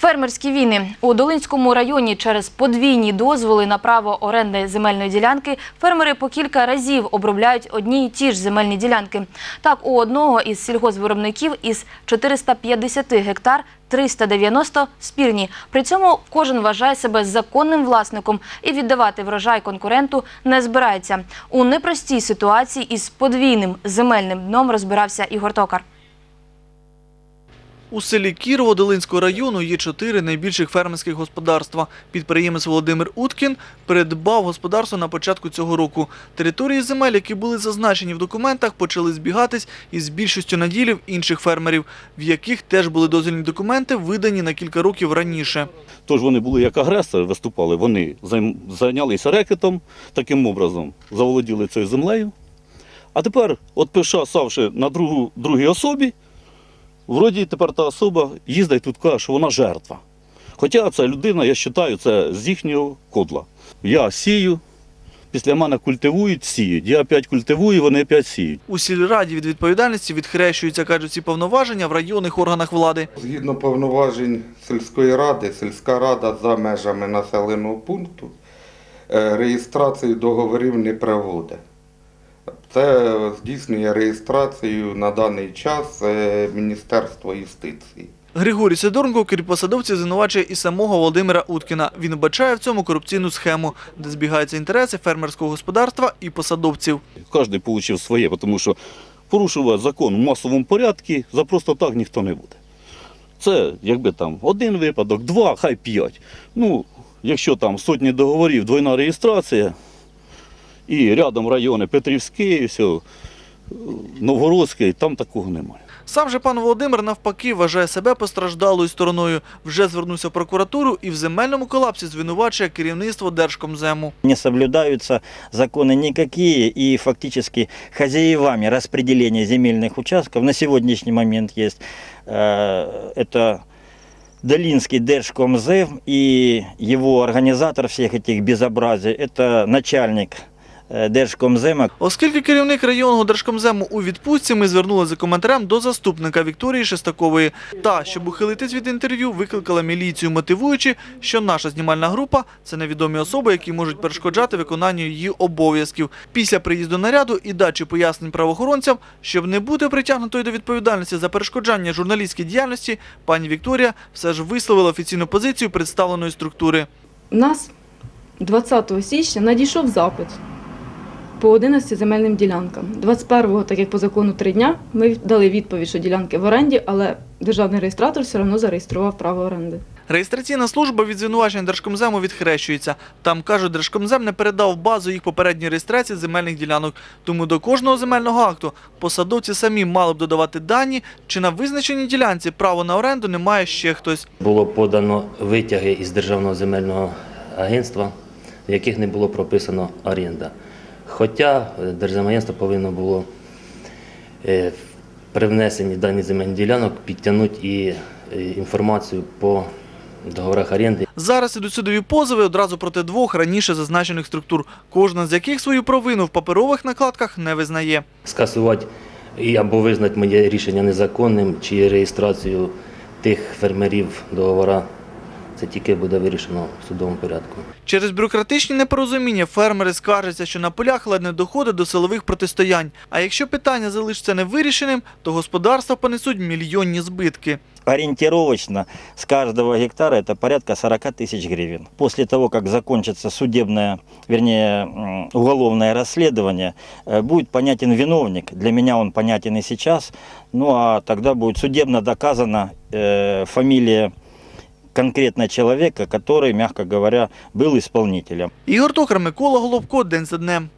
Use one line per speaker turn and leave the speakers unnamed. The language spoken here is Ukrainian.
Фермерські війни у Долинському районі через подвійні дозволи на право оренди земельної ділянки фермери по кілька разів обробляють одні й ті ж земельні ділянки. Так, у одного із сільгоспвиробників із 450 гектар 390 спірні. При цьому кожен вважає себе законним власником і віддавати врожай конкуренту не збирається. У непростій ситуації із подвійним земельним дном розбирався Ігор Токар.
У селі Кірово Долинського району є чотири найбільших фермерських господарства. Підприємець Володимир Уткін придбав господарство на початку цього року. Території земель, які були зазначені в документах, почали збігатись із більшістю наділів інших фермерів, в яких теж були дозвільні документи, видані на кілька років раніше.
Тож вони були як агресори, виступали, вони зайнялися рекетом, таким образом заволоділи цією землею. А тепер, от писавши на другу, другій особі, вроді тепер та особа їздить тут каже, що вона жертва. Хоча ця людина, я вважаю, це з їхнього кодла. Я сію, після мене культивують, сіють. Я опять культивую, вони опять сіють.
У сільраді від відповідальності відхрещуються, кажуть, ці повноваження в районних органах влади.
Згідно повноважень сільської ради, сільська рада за межами населеного пункту е, реєстрацію договорів не проводить. Це здійснює реєстрацію на даний час е, Міністерство юстиції.
Григорій Сидоренко, крім посадовців, звинувачує і самого Володимира Уткіна. Він вбачає в цьому корупційну схему, де збігаються інтереси фермерського господарства і посадовців.
Кожен отримав своє, тому що порушувати закон в масовому порядку за просто так ніхто не буде. Це якби там один випадок, два, хай п'ять. Ну, якщо там сотні договорів, двойна реєстрація, і рядом райони Петрівський, все, Новгородський, там такого немає.
Сам же пан Володимир навпаки вважає себе постраждалою стороною. Вже звернувся в прокуратуру і в земельному колапсі звинувачує керівництво Держкомзему.
Не соблюдаются законы никакие, и фактически хозяевами распределения земельных участков на сегодняшний момент есть э, это Долинский Держкомзем и его организатор всех этих безобразий, это начальник э, Держкомзема,
Оскільки керівник районного Держкомзему у відпустці, ми звернулися за коментарем до заступника Вікторії Шестакової. Та, щоб ухилитись від інтерв'ю, викликала міліцію, мотивуючи, що наша знімальна група – це невідомі особи, які можуть перешкоджати виконанню її обов'язків. Після приїзду наряду і дачі пояснень правоохоронцям, щоб не бути притягнутою до відповідальності за перешкоджання журналістській діяльності, пані Вікторія все ж висловила офіційну позицію представленої структури.
У нас 20 січня надійшов запит по 11 земельним ділянкам. 21-го, так як по закону три дня, ми дали відповідь, що ділянки в оренді, але державний реєстратор все одно зареєстрував право оренди.
Реєстраційна служба від звинувачень Держкомзему відхрещується. Там, кажуть, Держкомзем не передав базу їх попередньої реєстрації земельних ділянок. Тому до кожного земельного акту посадовці самі мали б додавати дані, чи на визначеній ділянці право на оренду не має ще хтось.
Було подано витяги із Державного земельного агентства, в яких не було прописано оренда. Хоча е, Держземне агентство повинно було е, при внесенні даних земельних ділянок підтягнути і е, інформацію по договорах оренди.
Зараз ідуть судові позови одразу проти двох раніше зазначених структур, кожна з яких свою провину в паперових накладках не визнає.
Скасувати і або визнати моє рішення незаконним чи реєстрацію тих фермерів договора. Це тільки буде вирішено в судовому порядку.
Через бюрократичні непорозуміння фермери скаржаться, що на полях ледь не доходить до силових протистоянь. А якщо питання залишиться невирішеним, то господарства понесуть мільйонні збитки.
ориентировочно с каждого гектара это порядка 40 тысяч гривен. После того, как закончится судебное, вернее, м, уголовное расследование, э, будет понятен виновник. Для меня он понятен и сейчас. Ну а тогда будет судебно доказана э, фамилия конкретно человека, который, мягко говоря, был исполнителем.
Ігор Токар, Микола Головко, День за днем.